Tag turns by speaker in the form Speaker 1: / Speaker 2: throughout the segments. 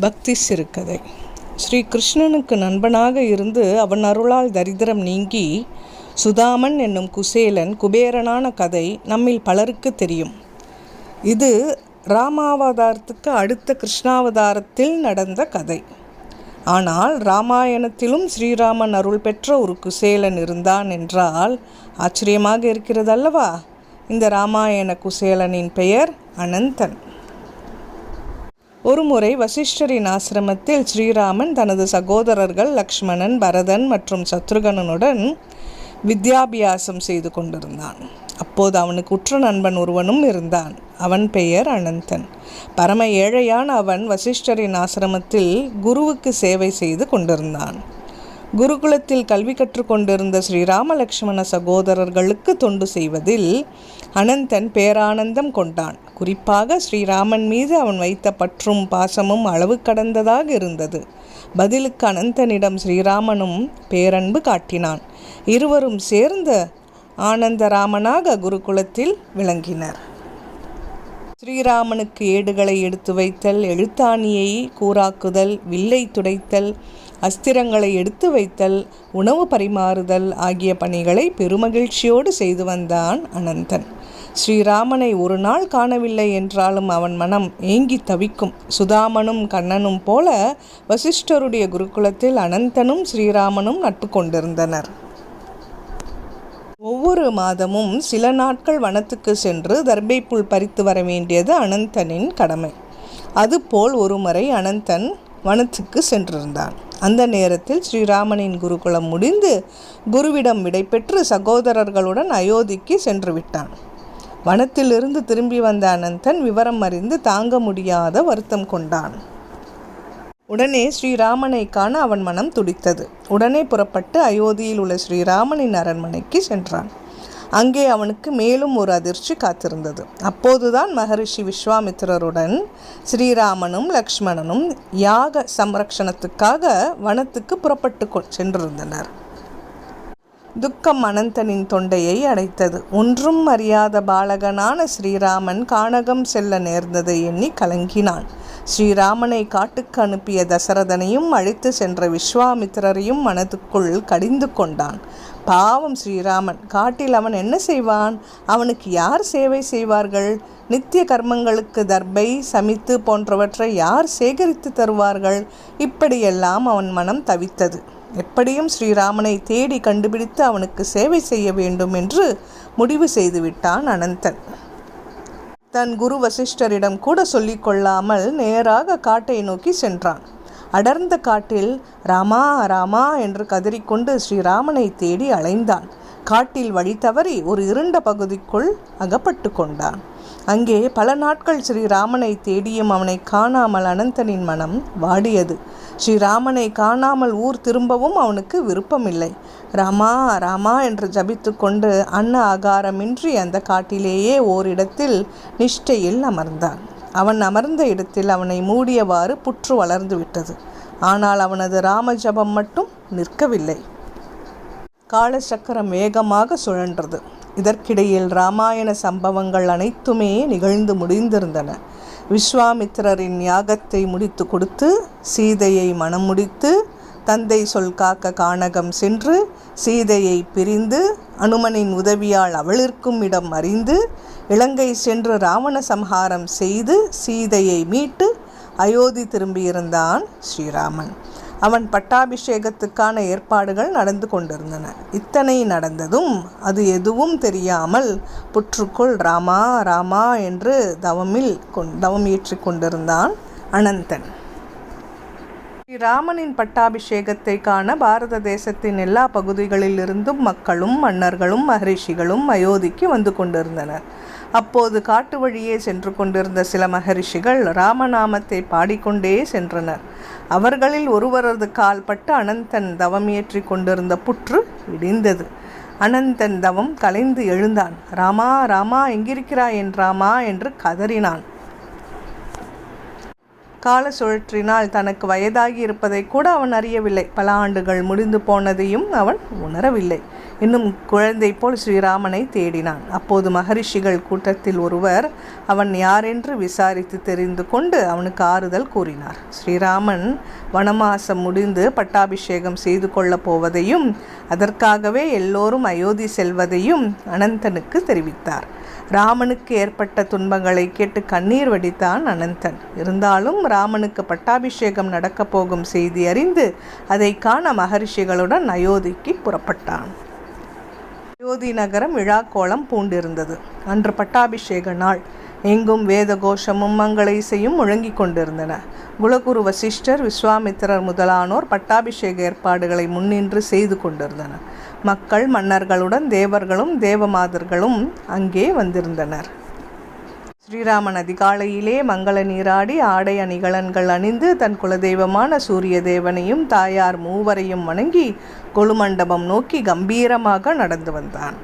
Speaker 1: பக்தி சிறுகதை. ஸ்ரீ கிருஷ்ணனுக்கு நண்பனாக இருந்து அவன் அருளால் தரித்திரம் நீங்கி சுதாமன் என்னும் குசேலன் குபேரனான கதை நம்மில் பலருக்கு தெரியும். இது ராமாவதாரத்துக்கு அடுத்த கிருஷ்ணாவதாரத்தில் நடந்த கதை. ஆனால் ராமாயணத்திலும் ஸ்ரீராமன் அருள் பெற்ற ஒரு குசேலன் இருந்தான் என்றால் ஆச்சரியமாக இருக்கிறதல்லவா? இந்த ராமாயண குசேலனின் பெயர் அனந்தன். ஒருமுறை வசிஷ்டரின் ஆசிரமத்தில் ஸ்ரீராமன் தனது சகோதரர்கள் லக்ஷ்மணன் பரதன் மற்றும் சத்ருகனனுடன் வித்யாபியாசம் செய்து கொண்டிருந்தான். அப்போது அவனுக்கு உற்ற நண்பன் ஒருவனும் இருந்தான். அவன் பெயர் அனந்தன். பரம ஏழையான அவன் வசிஷ்டரின் ஆசிரமத்தில் குருவுக்கு சேவை செய்து கொண்டிருந்தான். குருகுலத்தில் கல்வி கற்றுக்கொண்டிருந்த ஸ்ரீராமலக்ஷ்மண சகோதரர்களுக்கு தொண்டு செய்வதில் அனந்தன் பேரானந்தம் கொண்டான். குறிப்பாக ஸ்ரீராமன் மீது அவன் வைத்த பற்றும் பாசமும் அளவு கடந்ததாக இருந்தது. பதிலுக்கு அனந்தனிடம் ஸ்ரீராமனும் பேரன்பு காட்டினான். இருவரும் சேர்ந்த ஆனந்தராமனாக குருகுலத்தில் விளங்கினர். ஸ்ரீராமனுக்கு ஏடுகளை எடுத்து வைத்தல் எழுத்தாணியை கூறாக்குதல் வில்லை துடைத்தல் அஸ்திரங்களை எடுத்து வைத்தல் உணவு பரிமாறுதல் ஆகிய பணிகளை பெருமகிழ்ச்சியோடு செய்து வந்தான் அனந்தன். ஸ்ரீராமனை ஒரு நாள் காணவில்லை என்றாலும் அவன் மனம் ஏங்கி தவிக்கும். சுதாமனும் கண்ணனும் போல வசிஷ்டருடைய குருகுலத்தில் அனந்தனும் ஸ்ரீராமனும் நட்பு கொண்டிருந்தனர். ஒவ்வொரு மாதமும் சில நாட்கள் வனத்துக்கு சென்று தர்பைப்புல் பறித்து வர வேண்டியது அனந்தனின் கடமை. அதுபோல் ஒருமுறை அனந்தன் வனத்துக்கு சென்றிருந்தான். அந்த நேரத்தில் ஸ்ரீராமனின் குருகுலம் முடிந்து குருவிடம் விடைபெற்று சகோதரர்களுடன் அயோத்திக்கு சென்று விட்டான். வனத்திலிருந்து திரும்பி வந்த அனந்தன் விவரம் அறிந்து தாங்க முடியாத வருத்தம் கொண்டான். உடனே ஸ்ரீராமனை காண அவன் மனம் துடித்தது. உடனே புறப்பட்டு அயோத்தியில் உள்ள ஸ்ரீராமனின் அரண்மனைக்கு சென்றான். அங்கே அவனுக்கு மேலும் ஒரு அதிர்ச்சி காத்திருந்தது. அப்போதுதான் மகரிஷி விஸ்வாமித்திரருடன் ஸ்ரீராமனும் லக்ஷ்மணனும் யாக சம்ரக்ஷணத்துக்காக வனத்துக்கு புறப்பட்டு சென்றிருந்தனர். துக்கம் அனந்தனின் தொண்டையை அடைத்தது. ஒன்றும் அறியாத பாலகனான ஸ்ரீராமன் கானகம் செல்ல நேர்ந்ததை எண்ணி கலங்கினான். ஸ்ரீராமனை காட்டுக்கு அனுப்பிய தசரதனையும் அழைத்து சென்ற விஸ்வாமித்திரரையும் மனதுக்குள் கடிந்து கொண்டான். பாவம் ஸ்ரீராமன் காட்டில் அவன் என்ன செய்வான்? அவனுக்கு யார் சேவை செய்வார்கள்? நித்திய கர்மங்களுக்கு தர்பை சமித்து போன்றவற்றை யார் சேகரித்து தருவார்கள்? இப்படியெல்லாம் அவன் மனம் தவித்தது. எப்படியும் ஸ்ரீராமனை தேடி கண்டுபிடித்து அவனுக்கு சேவை செய்ய வேண்டும் என்று முடிவு செய்துவிட்டான் அனந்தன். தன் குரு வசிஷ்டரிடம் கூட சொல்லிக் கொள்ளாமல் நேராக காட்டை நோக்கி சென்றான். அடர்ந்த காட்டில் ராமா ராமா என்று கதறிக்கொண்டு ஸ்ரீராமனை தேடி அலைந்தான். காட்டில் வழி தவறி ஒரு இருண்ட பகுதிக்குள் அகப்பட்டு கொண்டான். அங்கே பல நாட்கள் ஸ்ரீராமனை தேடியும் அவனை காணாமல் அனந்தனின் மனம் வாடியது. ஸ்ரீராமனை காணாமல் ஊர் திரும்பவும் அவனுக்கு விருப்பமில்லை. ராமா ராமா என்று ஜபித்து கொண்டு அன்ன ஆகாரமின்றி அந்த காட்டிலேயே ஓரிடத்தில் நிஷ்டையில் அமர்ந்தான். அவன் அமர்ந்த இடத்தில் அவனை மூடியவாறு புற்று வளர்ந்து விட்டது. ஆனால் அவனது ராம ஜபம் மட்டும் நிற்கவில்லை. காலசக்கரம் வேகமாக சுழன்றது. இதற்கிடையில் ராமாயண சம்பவங்கள் அனைத்துமே நிகழ்ந்து முடிந்திருந்தன. விஸ்வாமித்திரரின் யாகத்தை முடித்து கொடுத்து சீதையை மனம் முடித்து தந்தை சொல் காக்க கானகம் சென்று சீதையை பிரிந்து அனுமனின் உதவியால் அவளிற்கும் இடம் அறிந்து இலங்கை சென்று ராவண சம்ஹாரம் செய்து சீதையை மீட்டு அயோத்தி திரும்பியிருந்தான் ஸ்ரீராமன். அவன் பட்டாபிஷேகத்துக்கான ஏற்பாடுகள் நடந்து கொண்டிருந்தன. இத்தனை நடந்ததும் அது எதுவும் தெரியாமல் புற்றுக்குள் ராமா ராமா என்று தவமில் கொண் தவம் ஏற்றி கொண்டிருந்தான் அனந்தன். ஸ்ரீராமனின் பட்டாபிஷேகத்தை காண பாரத தேசத்தின் எல்லா பகுதிகளிலிருந்தும் மக்களும் மன்னர்களும் மகரிஷிகளும் அயோத்திக்கு வந்து கொண்டிருந்தனர். அப்போது காட்டு வழியே சென்று கொண்டிருந்த சில மகரிஷிகள் ராமநாமத்தை பாடிக்கொண்டே சென்றனர். அவர்களில் ஒருவரது கால்பட்டு அனந்தன் தவம் ஏற்றி கொண்டிருந்த புற்று இடிந்தது. அனந்தன் தவம் கலைந்து எழுந்தான். ராமா ராமா எங்கிருக்கிறாய்? என் ராமா என்று கதறினான். கால சுழற்றினால் தனக்கு வயதாகி இருப்பதை கூட அவன் அறியவில்லை. பல ஆண்டுகள் முடிந்து போனதையும் அவன் உணரவில்லை. இன்னும் குழந்தை போல் ஸ்ரீராமனை தேடினான். அப்போது மகரிஷிகள் கூட்டத்தில் ஒருவர் அவன் யாரென்று விசாரித்து தெரிந்து கொண்டு அவனுக்கு ஆறுதல் கூறினார். ஸ்ரீராமன் வனமாசம் முடிந்து பட்டாபிஷேகம் செய்து கொள்ளப் போவதையும் அதற்காகவே எல்லோரும் அயோத்தி செல்வதையும் அனந்தனுக்கு தெரிவித்தார். ராமனுக்கு ஏற்பட்ட துன்பங்களை கேட்டு கண்ணீர் வடித்தான் அனந்தன். இருந்தாலும் ராமனுக்கு பட்டாபிஷேகம் நடக்கப் போகும் செய்தி அறிந்து அதை காண மகரிஷிகளுடன் அயோத்திக்கு புறப்பட்டான். அயோத்தி நகரம் விழாக்கோலம் பூண்டிருந்தது. அன்று பட்டாபிஷேக நாள். எங்கும் வேத கோஷமும் மங்கள இசையும் முழங்கிக் கொண்டிருந்தன. குலகுரு வசிஷ்டர் விஸ்வாமித்திரர் முதலானோர் பட்டாபிஷேக ஏற்பாடுகளை முன்னின்று செய்து கொண்டிருந்தனர். மக்கள் மன்னர்களுடன் தேவர்களும் தேவமாதர்களும் அங்கே வந்திருந்தனர். ஸ்ரீராமன் அதிகாலையிலே மங்கள நீராடி ஆடை அணிகலன்கள் அணிந்து தன் குலதெய்வமான சூரிய தேவனையும் தாயார் மூவரையும் வணங்கி கொலுமண்டபம் நோக்கி கம்பீரமாக நடந்து வந்தான்.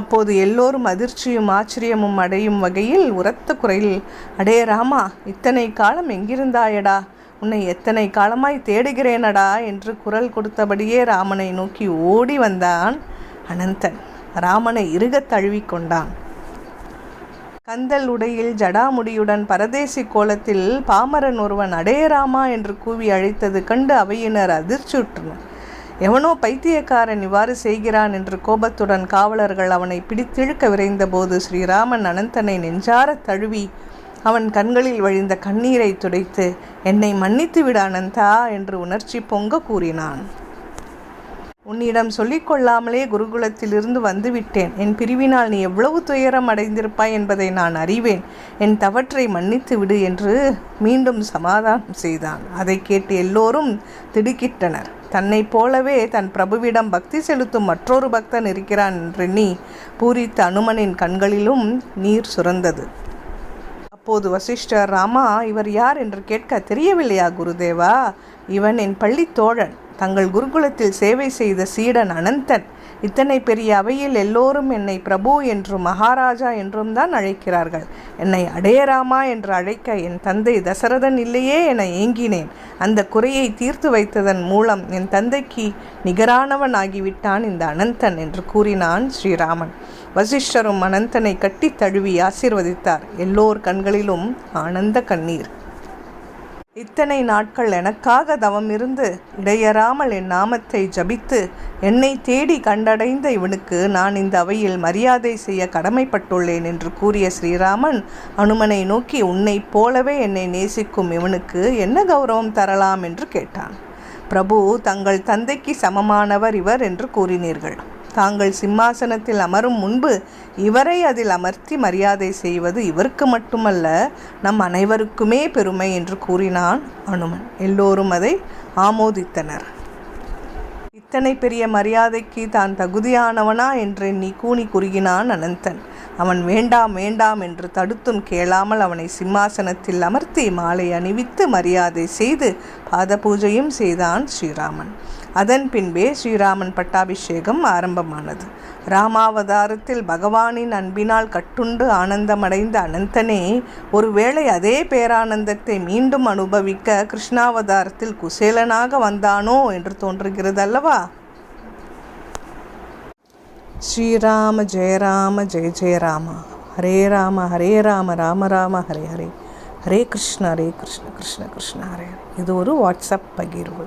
Speaker 1: அப்போது எல்லோரும் அதிர்ச்சியும் ஆச்சரியமும் அடையும் வகையில் உரத்த குரலில் அடே ராமா இத்தனை காலம் எங்கிருந்தாயடா? உன்னை எத்தனை காலமாய் தேடுகிறேனடா என்று குரல் கொடுத்தபடியே ராமனை நோக்கி ஓடி வந்தான் அனந்தன். ராமனை இறுகத் தழுவிக்கொண்டான் கந்தல் உடையில் ஜடாமுடியுடன் பரதேசி கோலத்தில் பாமரன் ஒருவன் அடையராமா என்று கூவி அழைத்தது கண்டு அவையினர் அதிர்ச்சியுற்றனர். எவனோ பைத்தியக்காரன் இவ்வாறு செய்கிறான் என்று கோபத்துடன் காவலர்கள் அவனை பிடித்திழுக்க விரைந்தபோது ஸ்ரீராமன் அனந்தனை நெஞ்சார தழுவி அவன் கண்களில் வழிந்த கண்ணீரை துடைத்து என்னை மன்னித்து விட அனந்தா என்று உணர்ச்சி பொங்க கூறினான். உன்னிடம் சொல்லிக்கொள்ளாமலே குருகுலத்திலிருந்து வந்துவிட்டேன். என் பிரிவினால் நீ எவ்வளவு துயரம் அடைந்திருப்பாய் என்பதை நான் அறிவேன். என் தவற்றை மன்னித்து விடு என்று மீண்டும் சமாதானம் செய்தான். அதை கேட்டு எல்லோரும் திடுக்கிட்டனர். தன்னைப் போலவே தன் பிரபுவிடம் பக்தி செலுத்தும் மற்றொரு பக்தன் இருக்கிறான் என்றெண்ணி பூரித்த அனுமனின் கண்களிலும் நீர் சுரந்தது. அப்போது வசிஷ்டர் ராமா இவர் யார் என்று கேட்க தெரியவில்லையா குருதேவா? இவன் என் பள்ளி தோழன். தங்கள் குருகுலத்தில் சேவை செய்த சீடன் அனந்தன். இத்தனை பெரிய அவையில் எல்லோரும் என்னை பிரபு என்றும் மகாராஜா என்றும் தான் அழைக்கிறார்கள். என்னை அடையராமா என்று அழைக்க என் தந்தை தசரதன் இல்லையே என ஏங்கினேன். அந்த குறையை தீர்த்து வைத்ததன் மூலம் என் தந்தைக்கு நிகரானவன் ஆகிவிட்டான் இந்த அனந்தன் என்று கூறினான் ஸ்ரீராமன். வசிஷ்டரும் அனந்தனை கட்டி தழுவி ஆசிர்வதித்தார். எல்லோர் கண்களிலும் ஆனந்த கண்ணீர். இத்தனை நாட்கள் எனக்காக தவம் இருந்து இடையறாமல் என் நாமத்தை ஜபித்து என்னை தேடி கண்டடைந்த இவனுக்கு நான் இந்த அவையில் மரியாதை செய்ய கடமைப்பட்டுள்ளேன் என்று கூறிய ஸ்ரீராமன் அனுமனை நோக்கி உன்னைப் போலவே என்னை நேசிக்கும் இவனுக்கு என்ன கௌரவம் தரலாம் என்று கேட்டான். பிரபு தங்கள் தந்தைக்கு சமமானவர் இவர் என்று கூறினீர்கள். தாங்கள் சிம்மாசனத்தில் அமரும் முன்பு இவரை அதில் அமர்த்தி மரியாதை செய்வது இவருக்கு மட்டுமல்ல நம் அனைவருக்குமே பெருமை என்று கூறினான் அனுமன். எல்லோரும் அதை ஆமோதித்தனர். இத்தனை பெரிய மரியாதைக்கு தான் தகுதியானவனா என்று நீ கூனி குறுகினான் அனந்தன். அவன் வேண்டாம் வேண்டாம் என்று தடுத்தும் கேளாமல் அவனை சிம்மாசனத்தில் அமர்த்தி மாலை அணிவித்து மரியாதை செய்து பாத பூஜையும் செய்தான் ஸ்ரீராமன். அதன் பின்பே ஸ்ரீராமன் பட்டாபிஷேகம் ஆரம்பமானது. ராமாவதாரத்தில் பகவானின் அன்பினால் கட்டுண்டு ஆனந்தமடைந்த அனந்தனே ஒருவேளை அதே பேரானந்தத்தை மீண்டும் அனுபவிக்க கிருஷ்ணாவதாரத்தில் குசேலனாக வந்தானோ என்று தோன்றுகிறது அல்லவா ஸ்ரீராம ஜெயராம ஜெய ஜெயராமா ஹரே ராம ஹரே ராம ராம ராம ஹரே ஹரே. ஹரே கிருஷ்ண ஹரே கிருஷ்ண கிருஷ்ண கிருஷ்ண ஹரே. இது ஒரு வாட்ஸ்அப் பகிர்வு.